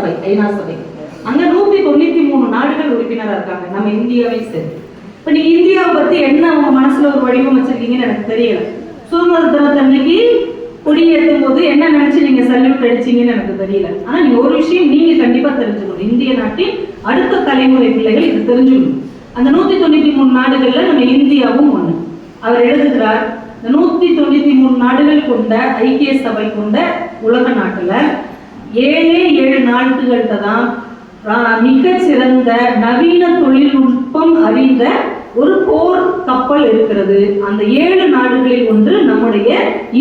சபை ஐநா சபை. அங்க நூத்தி தொண்ணூத்தி மூணு நாடுகள் உறுப்பினரா இருக்காங்க. நம்ம இந்தியாவே சரி இப்ப நீங்க இந்தியாவை பத்தி என்ன உங்க மனசுல ஒரு வடிவம் வச்சிருக்கீங்கன்னு எனக்கு தெரியல. சுதந்திர தினத்தன்னைக்கு கொடியேற்றும் போது என்ன நினைச்சு நீங்க சல்யூட் அடிச்சீங்கன்னு எனக்கு தெரியல. ஆனா நீங்க ஒரு விஷயம் நீங்க கண்டிப்பா தெரிஞ்சுக்கணும். இந்திய நாட்டின் அடுத்த தலைமுறை பிள்ளைகள் இது தெரிஞ்சுக்கணும். அந்த நூத்தி தொண்ணூத்தி மூணு நாடுகள்ல நம்ம இந்தியாவும் ஒண்ணு. அவர் எழுதுகிறார் இந்த நூத்தி தொண்ணூத்தி மூணு நாடுகள் கொண்ட ஐக்கிய சபை கொண்ட உலக நாட்டுல ஏழே ஏழு நாட்டுகள்கிட்ட தான் மிக சிறந்த நவீன தொழில்நுட்பம் அறிந்த ஒரு போர் கப்பல் இருக்கிறது. அந்த ஏழு நாடுகளில் ஒன்று நம்முடைய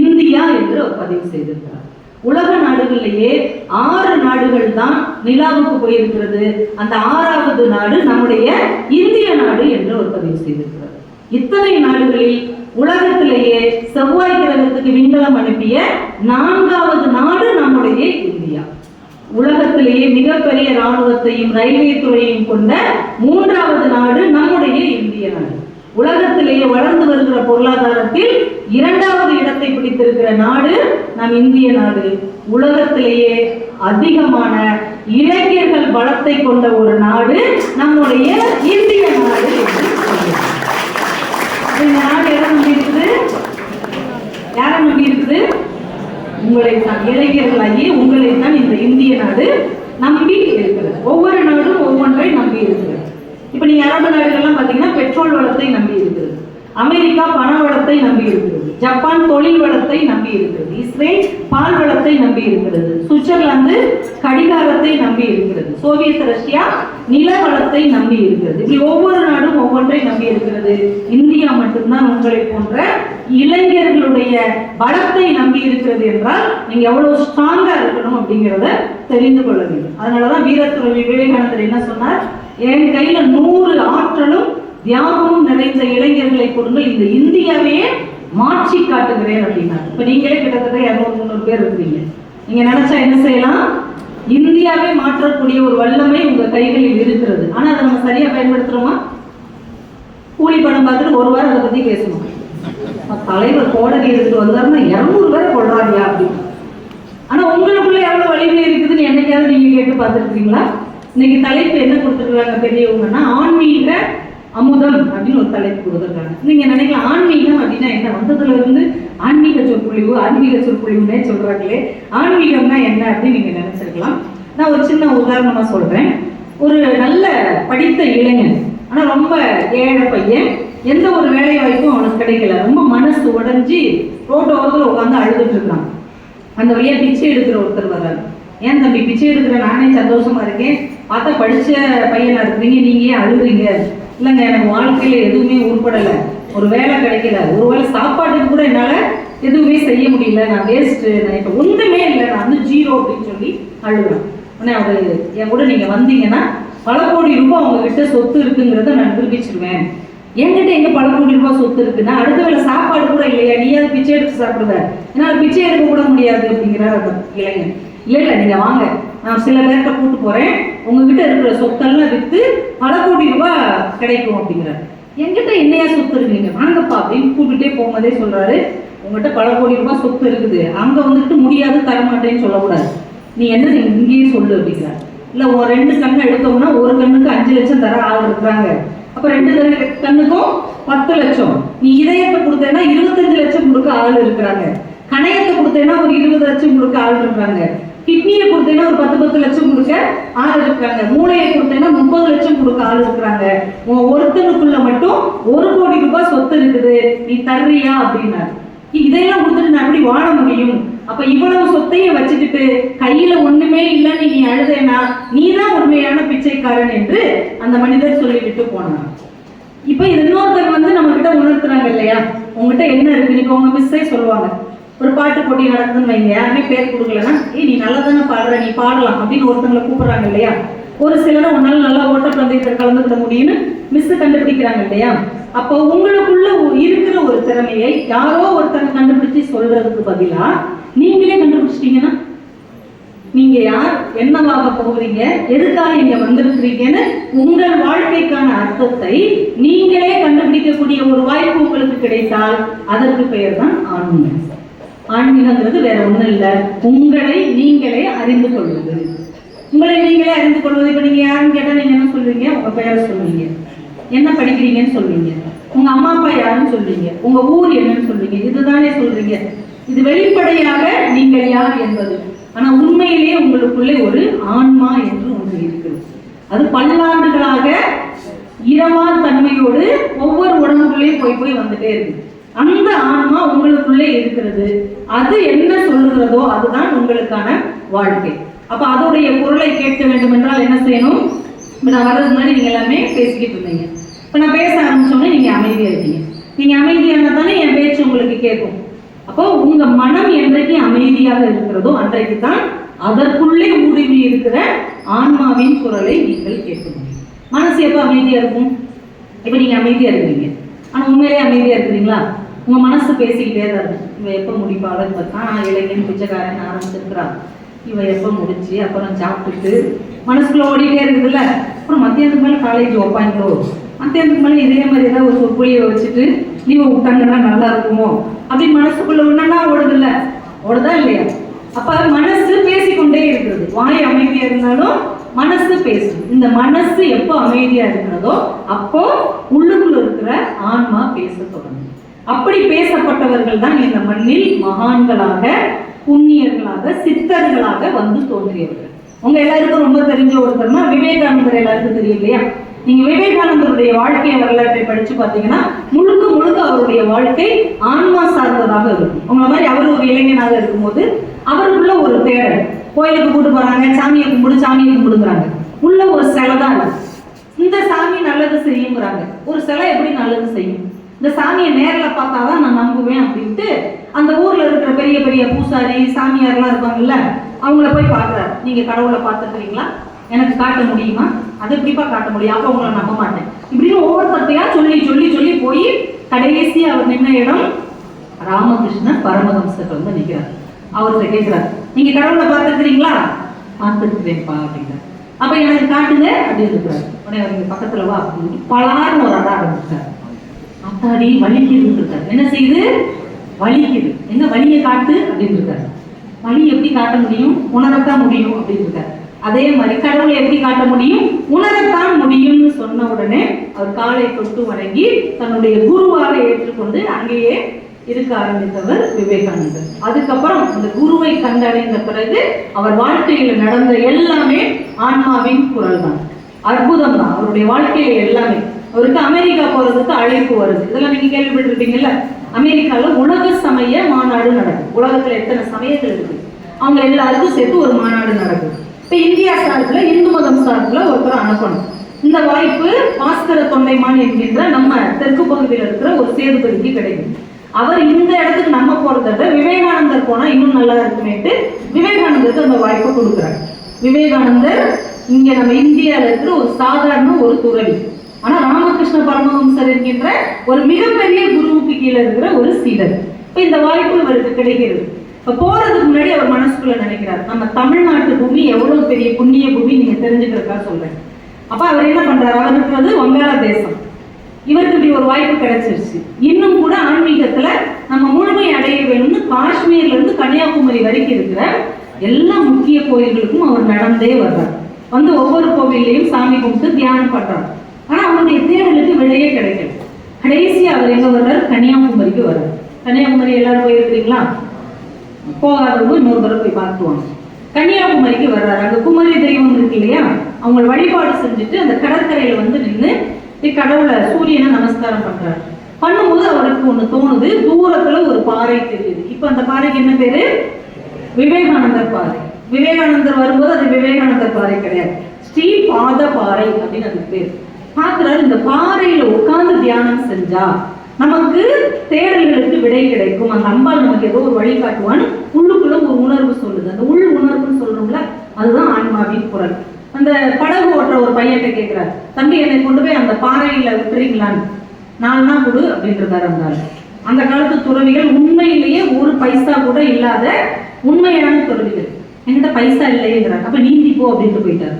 இந்தியா என்று அவர் பதிவு செய்திருக்கிறார். உலக நாடுகளிலேயே ஆறு நாடுகள் தான் நிலாவுக்கு போயிருக்கிறது. அந்த ஆறாவது நாடு நம்முடைய இந்திய நாடு என்று அவர் பதிவு செய்திருக்கிறார். இத்தனை நாடுகளில் உலகத்திலேயே செவ்வாய் கிரகத்துக்கு விண்கலம் அனுப்பிய நான்காவது நாடு நம்முடைய இந்தியா. உலகத்திலேயே மிகப்பெரிய ராணுவத்தையும் ரயில்வே துறையையும் கொண்ட மூன்றாவது நாடு நம்முடைய இந்திய நாடு. உலகத்திலேயே வளர்ந்து வருகிற பொருளாதாரத்தில் இரண்டாவது இடத்தை பிடித்திருக்கிற நாடு நம் இந்திய நாடு. உலகத்திலேயே அதிகமான இளைஞர்கள் பலத்தை கொண்ட ஒரு நாடு நம்முடைய இந்திய நாடு என்று இந்த நாடு எதை நம்பி இருக்குது யாரை நம்பி இருக்குது உங்களை தான் இளைஞர்களாகி உங்களை தான் இந்த இந்திய நாடு நம்பி இருக்கிறது. ஒவ்வொரு நாடும் ஒவ்வொன்றை நம்பி இருக்கிறது. இப்ப நீங்கள் அரபு நாடுகள்லாம் பார்த்தீங்கன்னா பெட்ரோல் வளத்தை நம்பி இருக்கிறது. அமெரிக்கா பண வளத்தை நம்பி இருக்கிறது. ஜப்பான் தொழில் வளத்தை நம்பி இருக்கிறது. இஸ்ரேல் பால் வளத்தை நம்பி இருக்கிறது. சுவிட்சர்லாந்து கடிகாரத்தை நம்பி இருக்கிறது. சோவியத் ரஷ்யா நில வளத்தை நம்பி இருக்கிறது. இப்படி ஒவ்வொரு நாடும் ஒவ்வொன்றை நம்பி இருக்கிறது. இந்தியா மட்டும்தான் உங்களை போன்ற இளைஞர்களுடைய பலத்தை நம்பி இருக்கிறது என்றால் நீங்க எவ்வளவு ஸ்ட்ராங்கா இருக்கணும் அப்படிங்கிறத தெரிந்து கொள்ள வேண்டும். அதனாலதான் வீரத்துறவி விவேகானந்தர் என்ன சொன்னார்? என் கையில நூறு ஆற்றலும் தியாகமும் நிறைந்த இளைஞர்களை கொடுங்கள். இந்த இந்தியாவையே மாற்றி காட்டுகிறேன் அப்படின்னா இப்ப நீங்களே கிட்டத்தட்ட இரநூறு முந்நூறு பேர் இருக்கிறீங்க. நீங்க நினைச்சா என்ன செய்யலாம்? இந்தியாவே மாற்றக்கூடிய ஒரு வல்லமை உங்க கைகளில் இருக்கிறது. ஆனா அதை நம்ம சரியா பயன்படுத்துறோமா? கூலி பணம் பார்த்துட்டு ஒரு வாரம் அதை பத்தி பேசணும். தலைவர் கோடரி எடுத்துட்டு வந்தாருன்னா இருநூறு பேர் கொள்றாரியா அப்படின்னு. ஆனா உங்களுக்குள்ள எவ்வளவு வலிமை இருக்குதுன்னு என்னைக்காவது நீங்க கேட்டு பார்த்துருக்கீங்களா? இன்னைக்கு தலைப்பு என்ன கொடுத்துருக்காங்க பெரியவங்கன்னா ஆன்மீக அமுதம் அப்படின்னு ஒரு தலைப்பு கொடுத்துருக்காங்க. நீங்க நினைக்கலாம் ஆன்மீகம் அப்படின்னா என்ன? வந்ததுல இருந்து ஆன்மீக சொற்பொழிவு ஆன்மீக சொற்பொழிவுன்னே சொல்றாங்களே ஆன்மீகம்னா என்ன அப்படின்னு நீங்க நினைச்சிருக்கலாம். நான் ஒரு சின்ன உதாரணமா சொல்றேன். ஒரு நல்ல படித்த இளைஞன் ஆனா ரொம்ப ஏழை பையன் எந்த ஒரு வேலை வாய்ப்பும் அவனுக்கு கிடைக்கல. ரொம்ப மனசு உடைஞ்சு ரோட்டோரத்தில் உட்காந்து அழுதுட்டு இருக்கான். அந்த வழியா பிச்சை எடுக்கிற ஒருத்தர் வர்றாரு. ஏன் தம்பி பிச்சை எடுக்கிற நானே சந்தோஷமா இருக்கேன். பார்த்தா படிச்ச பையனா இருக்கிறீங்க நீங்க ஏன் அழுகுறீங்க? இல்லைங்க எனக்கு வாழ்க்கையில் எதுவுமே உருப்படலை. ஒரு வேலை கிடைக்கல. ஒரு வேளை சாப்பாட்டுக்கு கூட என்னால் எதுவுமே செய்ய முடியல. நான் வேஸ்ட்டு நான் இப்போ ஒன்றுமே இல்லை. நான் வந்து ஜீரோ அப்படின்னு சொல்லி அழுகிறேன் உடனே அவர் என் கூட நீங்கள் வந்தீங்கன்னா பல கோடி ரூபாய் உங்ககிட்ட சொத்து இருக்குங்கிறத நான் நிரூபிச்சிருவேன். என்கிட்ட எங்க பல கோடி ரூபாய் சொத்து இருக்குன்னா அடுத்த வேளை சாப்பாடு கூட இல்லையா? நீயாவது பிச்சை எடுத்து சாப்பிடுவ என்னால் பிச்சை எடுக்க கூட முடியாது. அப்படிங்கிறார் அந்த இளைஞன். இல்லை இல்லை நீங்கள் வாங்க. நான் சில பேர்கிட்ட கூட்டு போகிறேன் உங்ககிட்ட இருக்கிற சொத்தெல்லாம் வித்து பல கோடி ரூபாய் கிடைக்கும் அப்படிங்கிறார். என்கிட்ட என்னையா சொத்து இருக்கீங்க வாங்கப்பா அப்படின்னு கூப்பிட்டுட்டே போகும்போதே சொல்றாரு உங்ககிட்ட பல கோடி ரூபாய் சொத்து இருக்குது. அங்க வந்துட்டு முடியாது தர மாட்டேன்னு சொல்லக்கூடாது. நீ என்ன இங்கேயே சொல்லு அப்படிங்கிறார். இல்ல ஒரு ரெண்டு கண்ணு எடுத்தோம்னா ஒரு கண்ணுக்கு அஞ்சு லட்சம் தர ஆள் இருக்கிறாங்க அப்ப ரெண்டு கண்ணுக்கும் பத்து லட்சம். நீ இதயத்தை கொடுத்தேன்னா இருபத்தஞ்சு லட்சம் கொடுக்க ஆள் இருக்கிறாங்க. கணையத்தை கொடுத்தேன்னா ஒரு இருபது லட்சம் கொடுக்க ஆள் இருக்கிறாங்க. கிட்னியை கொடுத்தேன்னா ஒரு பத்து பத்து லட்சம் கொடுக்க ஆள் இருக்கிறாங்க மூளையை கொடுத்தேன்னா முப்பது லட்சம் கொடுக்க ஆள் இருக்கிறாங்க ஒருத்தனுக்குள்ள மட்டும் ஒரு கோடி ரூபாய் சொத்து இருக்குது. நீ தர்றியா அப்படின்னாரு. இதையெல்லாம் கொடுத்துட்டு நான் எப்படி வாழ முடியும்? அப்ப இவ்வளவு சொத்தையும் வச்சுக்கிட்டு கையில ஒண்ணுமே இல்லைன்னு நீ அழுதேனா நீதான் உண்மையான பிச்சைக்காரன் என்று அந்த மனிதர் சொல்லிவிட்டு போனான் இப்ப இன்னொருத்தர் வந்து நம்ம கிட்ட உணர்த்துறாங்க இல்லையா? உங்ககிட்ட என்ன இருக்கு? நீங்க உங்க மிஸ்ஸே சொல்லுவாங்க. ஒரு பாட்டு போட்டி நடக்குதுன்னு வைங்க. யாருமே பேர் கொடுக்கலன்னா ஏய் நீ நல்லா தானே பாடுற நீ பாடலாம் அப்படின்னு ஒருத்தங்களை கூப்பிடுறாங்க இல்லையா? ஒரு சிலரை உன்னால நல்லா ஓட்டப்பந்தயத்தில் கலந்துக்கிட முடியும்னு மிஸ் கண்டுபிடிக்கிறாங்க இல்லையா? அப்போ உங்களுக்குள்ள இருக்கிற ஒரு திறமையை யாரோ ஒருத்தங்க கண்டுபிடிச்சு சொல்றதுக்கு பதிலா நீங்களே கண்டுபிடிச்சிட்டீங்கன்னா நீங்க யார் என்னவாக போகிறீங்க எதுக்காக இங்க வந்திருக்கிறீங்கன்னு உங்கள் வாழ்க்கைக்கான அர்த்தத்தை நீங்களே கண்டுபிடிக்கக்கூடிய ஒரு வாய்ப்பு உங்களுக்கு கிடைத்தால் அதற்கு பெயர் தான் ஆன்மீகம். ஆன்மீகங்கிறது வேற ஒன்றும் இல்லை. உங்களை நீங்களே அறிந்து கொள்வது உங்களை நீங்களே அறிந்து கொள்வது இப்ப நீங்க யாருன்னு கேட்டால் நீங்க என்ன சொல்வீங்க உங்கள் பெயரை சொல்லுவீங்க. என்ன படிக்கிறீங்கன்னு சொல்வீங்க உங்க அம்மா அப்பா யாருன்னு சொல்றீங்க உங்க ஊர் என்னன்னு சொல்வீங்க இதுதானே சொல்றீங்க. இது வெளிப்படையாக நீங்கள் யார் என்பது. ஆனா உண்மையிலேயே உங்களுக்குள்ளே ஒரு ஆன்மா என்று ஒன்று இருக்கிறது அது பல்லாண்டுகளாக இரவா தன்மையோடு ஒவ்வொரு உடம்புகளையும் போய் போய் வந்துட்டே இருக்கு. அந்த ஆன்மா உங்களுக்குள்ளே இருக்கிறது. அது என்ன சொல்லுகிறதோ அதுதான் உங்களுக்கான வாழ்க்கை. அப்ப அதோடைய குரலை கேட்க வேண்டும் என்றால் என்ன செய்யணும்? இப்ப நான் வர்றதுக்கு முன்னாடி நீங்க எல்லாமே பேசிக்கிட்டு இருந்தீங்க. இப்ப நான் பேச ஆரம்பிச்சோன்னே நீங்க அமைதியா இருக்கீங்க நீங்க அமைதியானா தானே என் பேச்சு உங்களுக்கு கேட்கும். அப்போ உங்க மனம் என்றைக்கு அமைதியாக இருக்கிறதோ அன்றைக்கு தான் அதற்குள்ளே ஊடுருவி இருக்கிற ஆன்மாவின் குரலை நீங்கள் கேட்க முடியும் மனசு எப்போ அமைதியா இருக்கும்? இப்போ நீங்க அமைதியா இருக்கிறீங்க ஆனா உண்மையிலே அமைதியா இருக்கிறீங்களா? உங்க மனசு பேசிக்கிட்டே தான் இருக்கும் இவ எப்போ முடிப்பாளன்னு பார்த்தா இளைஞன் பிச்சைக்காரன் ஆரம்பிச்சிருக்கிறான் இவன் எப்போ முடிச்சு அப்புறம் சாப்பிட்டுட்டு மனசுக்குள்ள ஓடிட்டே இருக்குதுல்ல. அப்புறம் மத்தியானத்துக்கு மேலே காலேஜ் வைப்பாங்களோ மத்தியானத்துக்கு மேலே இதே மாதிரி ஏதாவது ஒரு சொற்பொழியை வச்சுட்டு லீவை விட்டாங்கன்னா நல்லா இருக்குமோ? அப்படி மனசுக்குள்ள ஒன்னா ஓடுதுல்ல. ஓடுதா இல்லையா? அப்ப மனசு பேசிக்கொண்டே இருக்கிறது. வாய் அமைதியா இருந்தாலும் மனசு பேசும். இந்த மனசு எப்போ அமைதியா இருக்கிறதோ அப்போ உள்ளுக்குள்ள இருக்கிற ஆன்மா பேச தொடங்கும். அப்படி பேசப்பட்டவர்கள் தான் இந்த மண்ணில் மகான்களாக புண்ணியர்களாக சித்தர்களாக வந்து தோன்றியவர்கள். உங்க எல்லாருக்கும் ரொம்ப தெரிஞ்ச ஒருத்தர்னா விவேகானந்தர் எல்லாருக்கும் தெரியும் இல்லையா நீங்க விவேகானந்தருடைய வாழ்க்கை வரலாற்றை படிச்சு பார்த்தீங்கன்னா முழுக்க முழுக்க அவருடைய வாழ்க்கை ஆன்மா சார்ந்ததாக இருக்கும். உங்களை மாதிரி அவர் ஒரு இளைஞனாக இருக்கும்போது அவருக்குள்ள ஒரு தேடல். கோயிலுக்கு கூட்டு போறாங்க சாமியை கும்பிடு சாமியை கும்பிடுங்கிறாங்க. உள்ள ஒரு சிலை தான் இந்த சாமி நல்லது செய்யுங்கிறாங்க. ஒரு சிலை எப்படி நல்லது செய்யும்? இந்த சாமியை நேர்ல பார்த்தாதான் நான் நம்புவேன் அப்படின்ட்டு அந்த ஊரில் இருக்கிற பெரிய பெரிய பூசாரி சாமியார்லாம் இருப்பாங்கல்ல அவங்கள போய் பார்க்குறாரு. நீங்கள் கடவுளை பார்த்துருக்கீங்களா எனக்கு காட்ட முடியுமா? அதை எப்படிப்பா காட்ட முடியும். அப்போ உங்களை நம்ப மாட்டேன். இப்படின்னு ஒவ்வொருத்தத்தையா சொல்லி சொல்லி சொல்லி போய் கடைசி அவர் நின்ன இடம் ராமகிருஷ்ணன் பரமஹம்சர் வந்து நிற்கிறார் அவர்கிட்ட கேட்குறாரு நீங்கள் கடவுளை பார்த்துருக்கிறீங்களா? பார்த்துருக்கிறேன்ப்பா அப்படிங்கிறார். அப்ப எனக்கு காட்டுங்க அப்படின்னு இருக்கிறார். உடனே அவங்க பக்கத்துல வா அப்படின்னு பலார்னு ஒரு அட ஆரம்பிச்சார். அத்தாடி வலிக்குதுன்னு இருக்காரு என்ன செய்யுது? வலிக்குது. என்ன வலியை காட்டு? அப்படின்னு இருக்காரு வலி எப்படி காட்ட முடியும்? உணரத்தான் முடியும் அப்படின்னு இருக்காரு அதே மாதிரி கடவுளை எப்படி காட்ட முடியும்? உணரத்தான் முடியும்னு சொன்ன உடனே அவர் காலை தொட்டு வணங்கி தன்னுடைய குருவாக ஏற்றுக்கொண்டு அங்கேயே இருக்க ஆரம்பித்தவர் விவேகானந்தர். அதுக்கப்புறம் அந்த குருவை கண்டடைந்த பிறகு அவர் வாழ்க்கையில் நடந்த எல்லாமே ஆன்மாவின் குரல் தான் அற்புதம் தான் அவருடைய வாழ்க்கையில எல்லாமே. அவருக்கு அமெரிக்கா போறதுக்கு அழைப்பு வருது. இதெல்லாம் நீங்க கேள்விப்பட்டிருப்பீங்கல்ல? அமெரிக்கால உலக சமய மாநாடு நடக்கும் உலகத்துல எத்தனை சமயங்கள் இருக்கு? அவங்க எல்லாருக்கும் சேர்த்து ஒரு மாநாடு நடக்கும் இப்ப இந்தியா சார்பில் இந்து மதம் சார்பில் ஒருத்தர் அனுப்பணும். இந்த வாய்ப்பு பாஸ்கர தொண்டைமான் என்கின்ற நம்ம தெற்கு பகுதியில் இருக்கிற ஒரு சேதுபதிக்கு கிடைக்கும். அவர் இந்த இடத்துக்கு நம்ம போறதை விட விவேகானந்தர் போனா இன்னும் நல்லா இருக்குமேட்டு விவேகானந்தருக்கு அந்த வாய்ப்பை கொடுக்குறாரு. விவேகானந்தர் இங்க நம்ம இந்தியாவில் இருக்கிற ஒரு சாதாரண ஒரு துறவி. ஆனா ராமகிருஷ்ண பரமஹம்சர் என்கின்ற ஒரு மிகப்பெரிய குருவுக்கு கீழே இருக்கிற ஒரு சீடர். இப்ப இந்த வாய்ப்பு இவருக்கு கிடைக்கிறது. இப்ப போறதுக்கு முன்னாடி அவர் மனசுக்குள்ள நினைக்கிறார் நம்ம தமிழ்நாட்டு பூமி எவ்வளவு பெரிய புண்ணிய பூமி நீங்க தெரிஞ்சுக்கிறதா சொல்றேன். அப்ப அவர் என்ன பண்றாரு? அவர் இருக்கிறது வங்காள தேசம். இவருக்கு இப்படி ஒரு வாய்ப்பு கிடைச்சிருச்சு. இன்னும் கூட ஆன்மீகத்துல நம்ம முழுமை அடைய வேணும்னு காஷ்மீர்ல இருந்து கன்னியாகுமரி வரைக்கும் இருக்கிற எல்லா முக்கிய கோயில்களுக்கும் அவர் நடந்தே வர்றார். வந்து ஒவ்வொரு கோவில்லையும் சாமி கும்பிட்டு தியானம் பண்றார். ஆனா அவருடைய தேடலுக்கு வெளியே கிடைக்கல. கடைசி அவர் எங்க வர்றார்? கன்னியாகுமரிக்கு வர்றார். கன்னியாகுமரி எல்லாரும் போயிருக்கிறீங்களா? போகாதவங்க இன்னொரு தடவை போய் பார்த்துவாங்க கன்னியாகுமரிக்கு வர்றாரு. அங்க குமரி தெய்வம் இருக்கு இல்லையா? அவங்க வழிபாடு செஞ்சுட்டு அந்த கடற்கரையில வந்து நின்று கடவுளை சூரியனை நமஸ்காரம் பண்றாரு. பண்ணும்போது அவருக்கு ஒண்ணு தோணுது. தூரத்துல ஒரு பாறை தெரியுது. இப்போ அந்த பாறைக்கு என்ன பேரு? விவேகானந்தர் பாறை. விவேகானந்தர் வரும்போது அது விவேகானந்தர் பாறை கிடையாது. ஸ்ரீ பாத பாறை அப்படின்னு அதுக்கு பேர். பார்க்கிறாரு இந்த பாறையில உட்கார்ந்து தியானம் செஞ்சா நமக்கு தேடல்களுக்கு விடை கிடைக்கும். அந்த அம்பாள் நமக்கு ஏதோ ஒரு வழிகாட்டுவான்னு உள்ளுக்குள்ள ஒரு உணர்வு சொல்லுது. அந்த உள் உணர்வுன்னு சொல்றோம்ல அதுதான் ஆன்மாவின் குரல். அந்த படகு ஓட்டுற ஒரு பையன்கிட்ட கேட்கிறார் தம்பி என்னை கொண்டு போய் அந்த பாறையில விட்டுறீங்களான்னு? நாலு நாள் கொடு அப்படின்றதாரு அந்த அந்த காலத்து துறவிகள் உண்மையிலேயே ஒரு பைசா கூட இல்லாத உண்மையான துறவிகள். என்கிட்ட பைசா இல்லையேங்கிறாங்க அப்ப நீந்தி போ அப்படின்ட்டு போயிட்டாரு.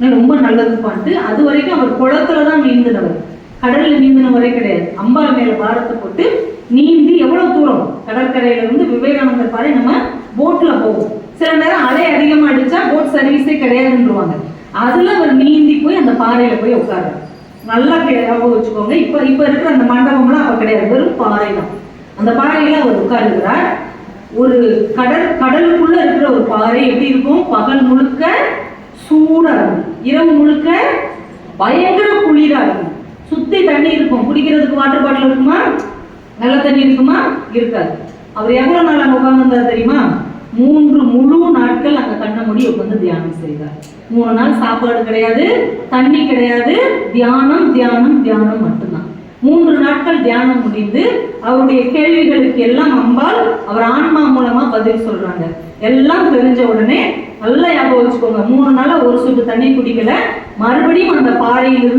ரொம்ப நல்லதுன்னு பார்த்து அது வரைக்கும் அவர் குளத்துல தான் நீந்தினவர். கடல்ல நீந்தினவரே கிடையாது. அம்பாள் மேல பாரத்தை போட்டு நீந்தி எவ்வளவு தூரம்? கடற்கரையில இருந்து விவேகானந்தர் பாறை நம்ம போட்ல போவோம் சில நேரம் அலை அதிகமா அடிச்சா போட் சர்வீஸே கிடையாதுன்றவாங்க. அதுல அவர் நீந்தி போய் அந்த பாறையில போய் உட்காரு நல்லா ஞாபகம் வச்சுக்கோங்க. இப்ப இப்ப இருக்கிற அந்த மண்டபம்லாம் அப்ப கிடையாது. வெறும் பாறை தான். அந்த பாறையில அவர் உட்காருகிறார். ஒரு கடல் கடலுக்குள்ள இருக்கிற ஒரு பாறை எப்படி இருக்கும்? பகல் முழுக்க சூடாக இருக்கும் இரவு முழுக்க பயங்கர குளிரா இருக்கும் சுத்தி தண்ணி இருக்கும். குடிக்கிறதுக்கு வாட்டர் பாட்டில் இருக்குமா? நல்ல தண்ணி இருக்குமா? இருக்காது. அவர் எவ்வளவு நாள் அங்க உட்கார்ந்திருந்தார் தெரியுமா? மூன்று முழு நாட்கள் அங்க கண்ண மூடி உட்கார்ந்து தியானம் செய்தார். மூணு நாள் சாப்பாடு கிடையாது தண்ணி கிடையாது. தியானம் தியானம் தியானம் மட்டும்தான். மூன்று நாட்கள் தியானம் முடிந்து அவருடைய கேள்விகளுக்கு எல்லாம் அம்பாள் அவர் ஆன்மா மூலமா பதில் சொல்றாங்க. எல்லாம் தெரிஞ்ச உடனே நல்லா ஞாபகம் வச்சுக்கோங்க. மூணு நாளாக ஒரு சொட்டு தண்ணி குடிக்கல. மறுபடியும் அந்த பாறையிலிருந்து